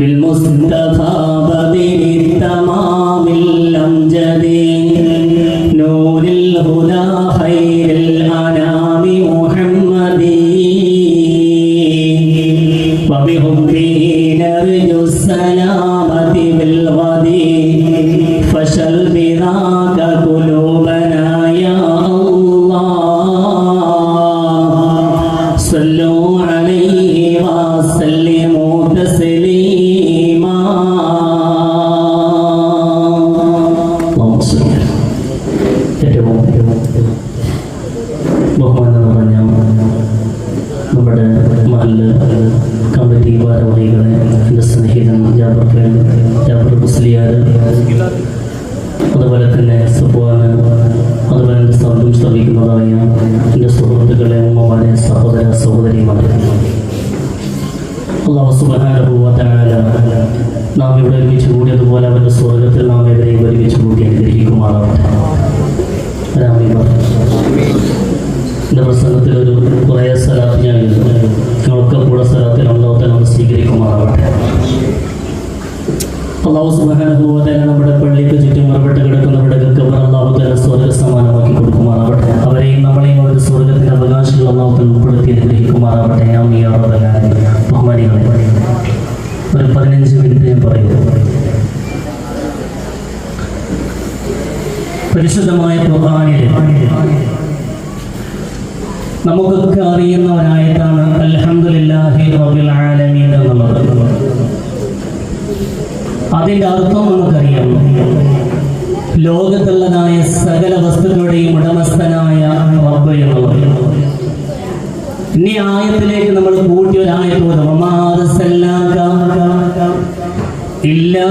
بالمصطفى ബഹുമാനം നമ്മുടെ മഹൽ കമ്മിറ്റി ഭാരവാഹികളെ സ്നേഹിതൻ ജാബർ ജാബർ മുസ്ലിയാർ അതുപോലെ തന്നെ സുബാന് അതുപോലെ എന്റെ ശബ്ദം ശ്രവിക്കുന്നതായ എന്റെ സഹോദര സഹോദരിമാരെ. അള്ളാഹു സുബാനുഭവത്തായ നാം ഇവിടെ കൂടിയതുപോലെ അവന്റെ സ്വർഗത്തിൽ നാം എവരെയും ഒരുമിച്ച് കൂടി അനുഗ്രഹിക്കുമാറാവട്ടെ. രാമീമ എന്റെ പ്രസംഗത്തിൽ ഒരു കുറേ സ്ഥലത്ത് ഞാൻ ഞങ്ങൾക്ക് കൂടെ സ്ഥലത്തിൽ അള്ളാഹത്തെ നമ്മൾ സ്വീകരിക്കുമാറാവട്ടെ. അള്ളാഹു സുബാനുഭവത്തെ നമ്മുടെ പള്ളിക്ക് ചുറ്റും മറുപടി കിടക്കുന്ന വിടകൾക്ക് അള്ളാഹു തന്നെ സ്വർഗ സമാനമാക്കി കൊടുക്കുമാറാവട്ടെ. അവരെയും നമ്മളെയും ഒരു സ്വർഗത്തിന്റെ അവകാശങ്ങൾ അള്ളാഹുത്തിൽ ഉൾപ്പെടുത്തി അനുഗ്രഹിക്കുമാറാവട്ടെ. ആമിയാറബലായ ബഹുമാനികളെ ഒരു പതിനഞ്ച് മിനിറ്റ് ഞാൻ പറയുന്നു. പരിശുദ്ധമായ ഖുർആനിലെ നമുക്കൊക്കെ അറിയുന്ന ഒരായത്താണ് അൽഹംദുലില്ലാഹി റബ്ബിൽ ആലമീൻ എന്നുള്ളത്. അതിന്റെ അർത്ഥം നമുക്കറിയാം. ലോകത്തുള്ളതായ സകല വസ്തുക്കളുടെയും ഉടമസ്ഥനായ റബ്ബ് എന്നുള്ളത്. ഇനി ആയത്തിലേക്ക് നമ്മൾ കൂട്ടി ഒരു ആയത്ത് പോലും ഇല്ലാ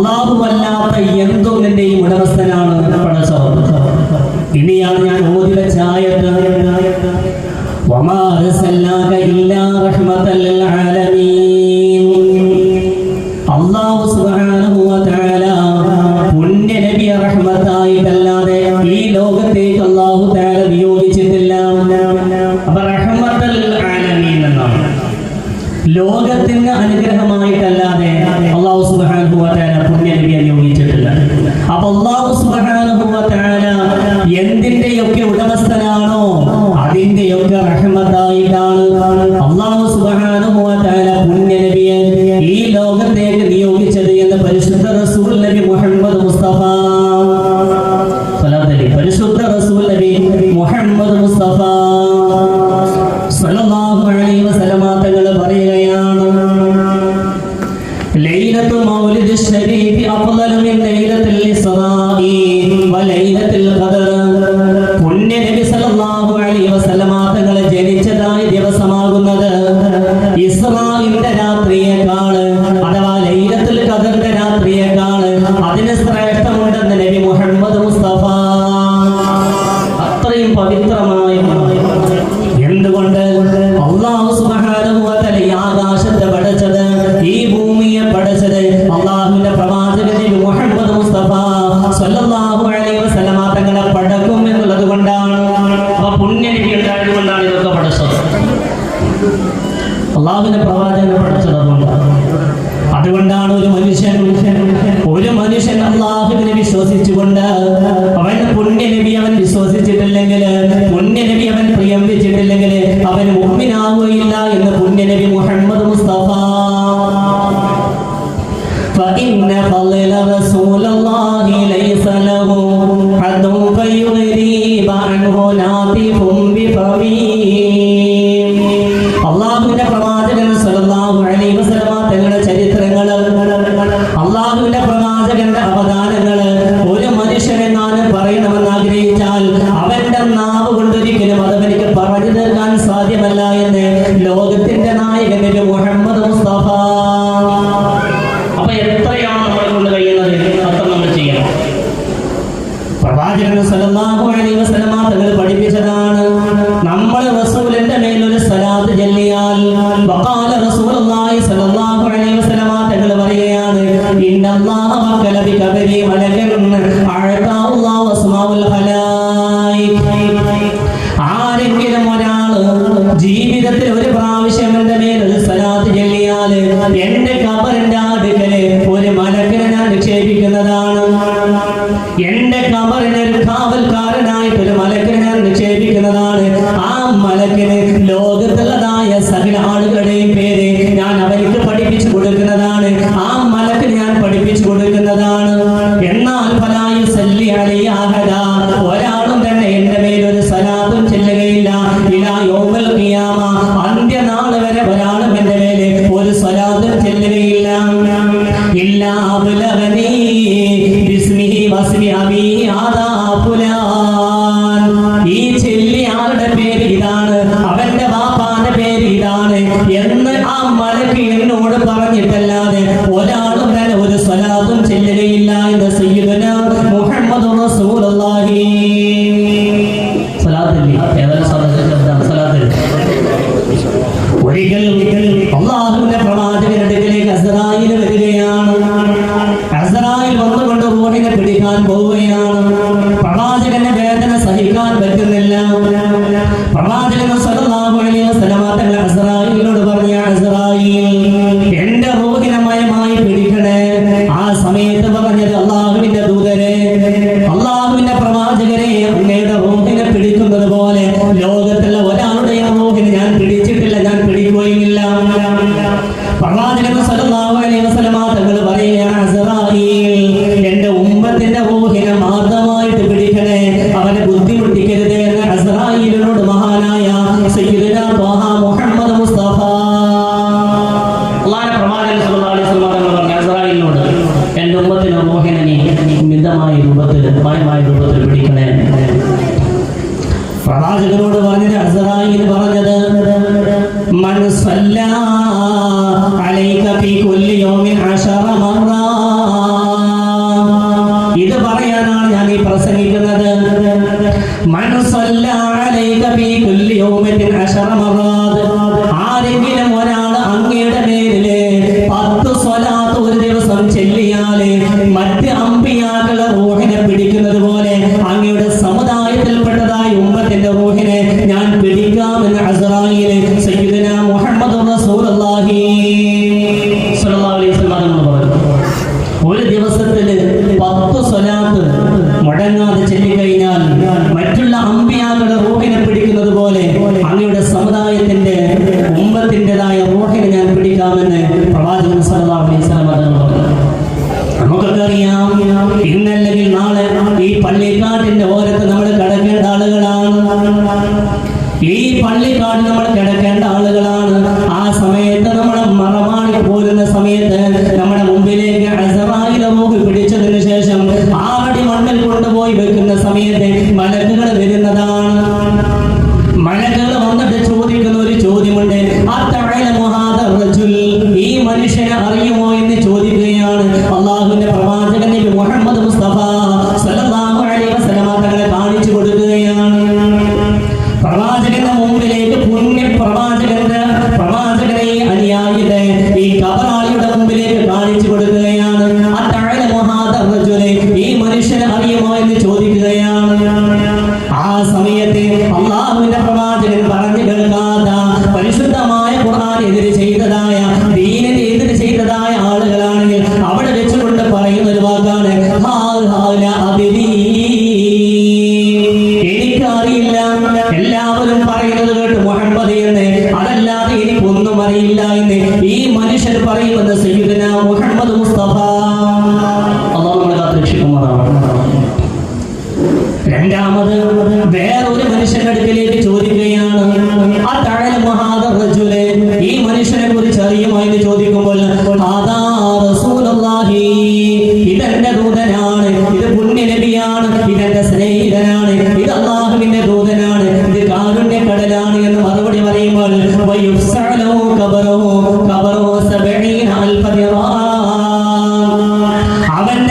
അള്ളാഹു എന്തോ എന്തും എന്റെയും ഉടമസ്ഥനാണ് പടച്ചവർ ഇനിയാണ് ഞാൻ നിന്നമ്മ മക്കലബി കവരെ വളരെ ലളിതമായ രൂപത്തിൽ മായമായ രൂപത്തിൽ പിടിക്കണേ. പ്രവാചകനോട് പറഞ്ഞത് അസറായി പറഞ്ഞത് മനസ്സല്ല അലൈക ഫീ കുല്ലി യൗമിൻ എനിക്കറിയില്ല. എല്ലാവരും പറയുന്നത് കേട്ട് മുഹമ്മദ് എന്ന്. അതല്ലാതെ എനിക്കൊന്നും അറിയില്ല എന്ന്. ഈ മനുഷ്യൻ പറയുന്നത് സഹിതനാ മുഹമ്മദ്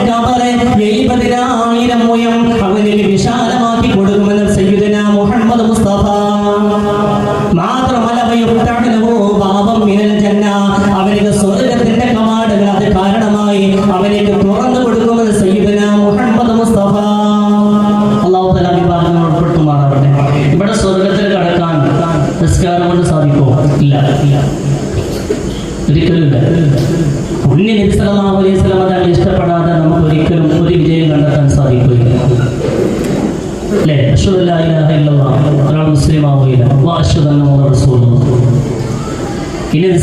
കബറെ എഴുപതിനായിരം മുയം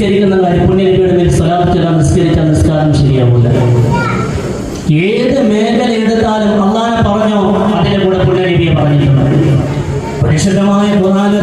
നിസ്കരിക്കുന്ന കാര്യം പുണ്യനബിയുടെ മേൽ നിസ്കരിച്ചാൽ നിസ്കാരം ശരിയാവില്ല ഏത് മേഖല എടുത്താലും അള്ളാനെ പറഞ്ഞോ? അതിന്റെ കൂടെ പുണ്യനബിയെ പറഞ്ഞിട്ടുണ്ട്. പരിശുദ്ധമായ ഖുർആാനിൽ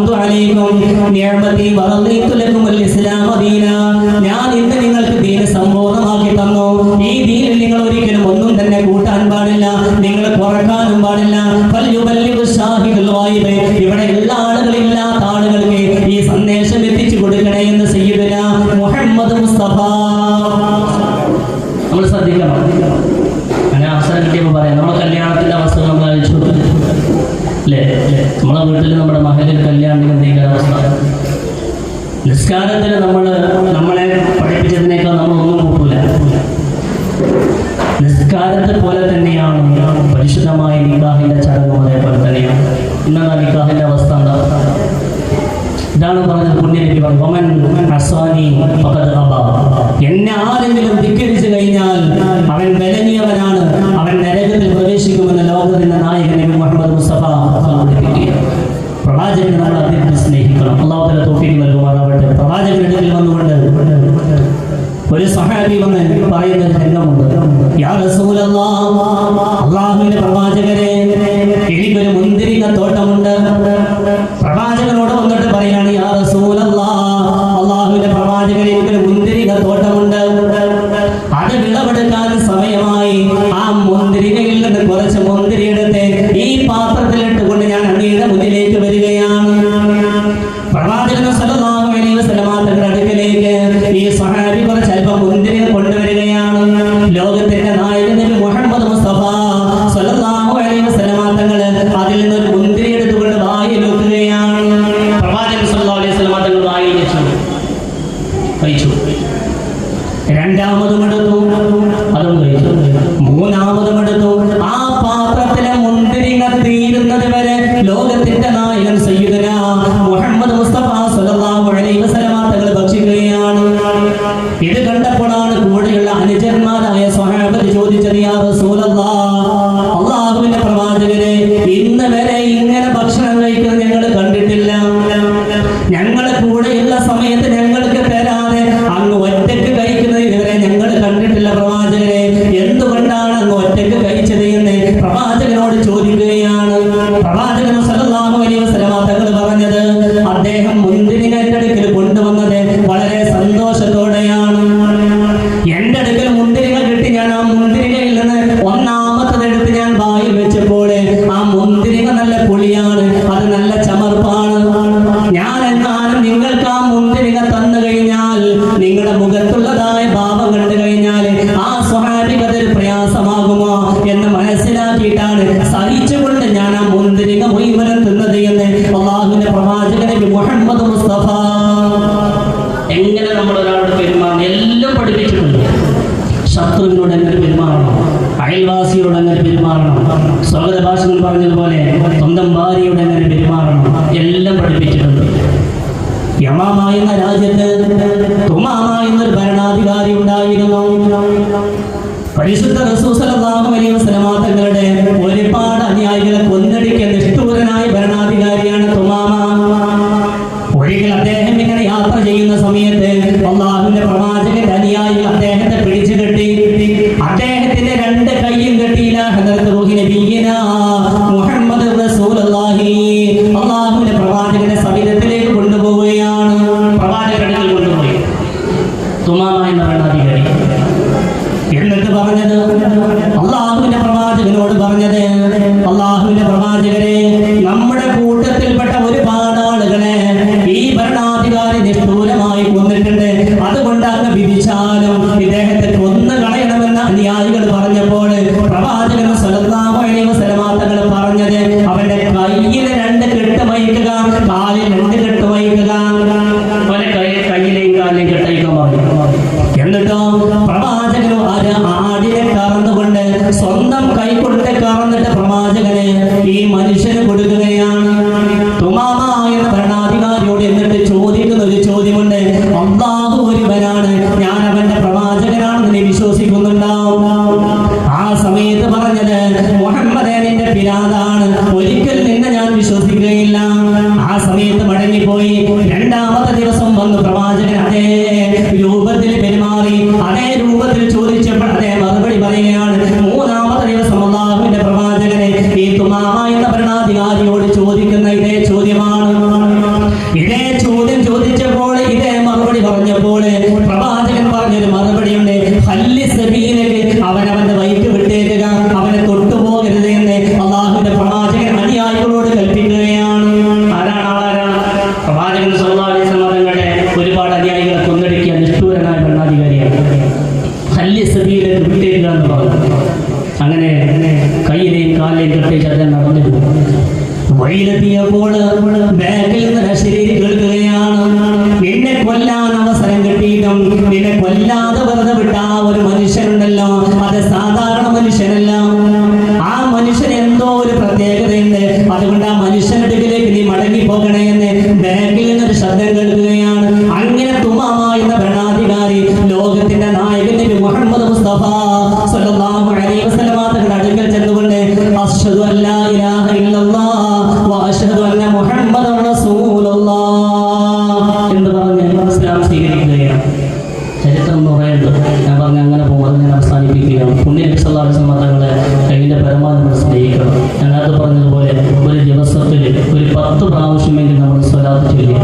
അനഅംതു അലൈക്കും നിഅമതി വറദീതു ലക്കുമുൽ ഞാൻ ഇന്ന് നിങ്ങൾക്ക് ദീന സംബോധന നിക്കാഹിന്റെ ചടങ്ങും അതേപോലെ തന്നെയാണ്. ഇന്നതാ നിക്കാഹിന്റെ അവസ്ഥ എന്താ? ഇതാണ് പറഞ്ഞത് പുണ്യനബി ഒമൻ അസാനി അബ. എന്നെ ആരെങ്കിലും ധിക്കരിച്ചു കഴിഞ്ഞാൽ അവൻ വിലങ്ങിയവനാണ് അവൻ നരകത്തിൽ പ്രവേശിക്കുമെന്ന് ലോകത്തിന്റെ നായകൻ നബി മുഹമ്മദ് മുസ്തഫ പ്രവാചകനെ നമ്മൾ അദ്ദേഹത്തെ സ്നേഹിക്കണം. അള്ളാഹുദല തോഫിക്ക് നൽകുമാറാവട്ടെ. പ്രവാചകന്റെ ഇടയിൽ വന്നുകൊണ്ട് ഒരു സഹാബി വന്ന് പറയുന്ന രംഗമുണ്ട് യാ റസൂലല്ലാഹ് ഇടപെടുക്കാൻ സമയമായി ആ മുന്തിരികയിൽ നിന്ന് കുറച്ച് മുന്തിരി എടുത്ത് ഇത് കണ്ടപ്പോഴാണ് കൂടെയുള്ള അനുജന്മാരായ സ്വഹാബത്ത് ചോദിച്ചത് യാ റസൂലല്ലാഹ് അവരുടെ ഒരുപാട് അനുയായികളെ കൊന്നു അദ്ദേഹത്തിന്റെ കൊന്നു കളയണമെന്ന അനുയായികൾ അടുത്ത ദിവസം വന്ന് പ്രവാചകൻ അതേ. വഴിയിലെത്തിയപ്പോൾ ബാക്കിൽ നിന്ന് ശരീരം കേൾക്കുകയാണ്. നിന്നെ കൊല്ലാൻ അവസരം കിട്ടിയിട്ടും നിന്നെ മതങ്ങളെ അതിന്റെ പരമാവധി നമ്മൾ സ്നേഹിക്കണം ഞാനത് പറഞ്ഞതുപോലെ ഒരു ദിവസത്തിൽ ഒരു പത്ത് പ്രാവശ്യമെങ്കിൽ നമ്മൾ സ്വലാത്ത് ചൊല്ലിയും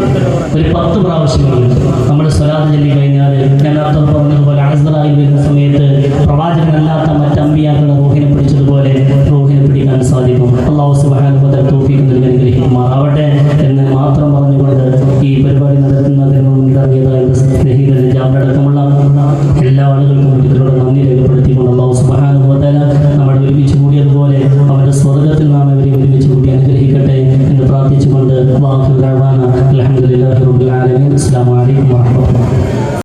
ഒരു പത്ത് പ്രാവശ്യമെങ്കിൽ നമ്മൾ സ്വലാത്ത് ചൊല്ലി കഴിഞ്ഞാൽ ഞാനത് പറഞ്ഞതുപോലെ അസറായി വരുന്ന സമയത്ത് പ്രവാചകനല്ലാത്ത മറ്റമ്പിയാക്കളുടെ റൂഹിനെ പിടിച്ചതുപോലെ റൂഹിനെ പിടിക്കാൻ സാധിക്കും. അള്ളാഹു സുബാനുപദ തോഫിക്ക് നൽകി അനുഗ്രഹിക്കുമാറാവട്ടെ എന്ന് മാത്രം പറഞ്ഞുകൊണ്ട് ഈ പരിപാടി നടത്തുന്നതിന് മുൻകറിയതായ സ്നേഹിതരെ ജാമ്യം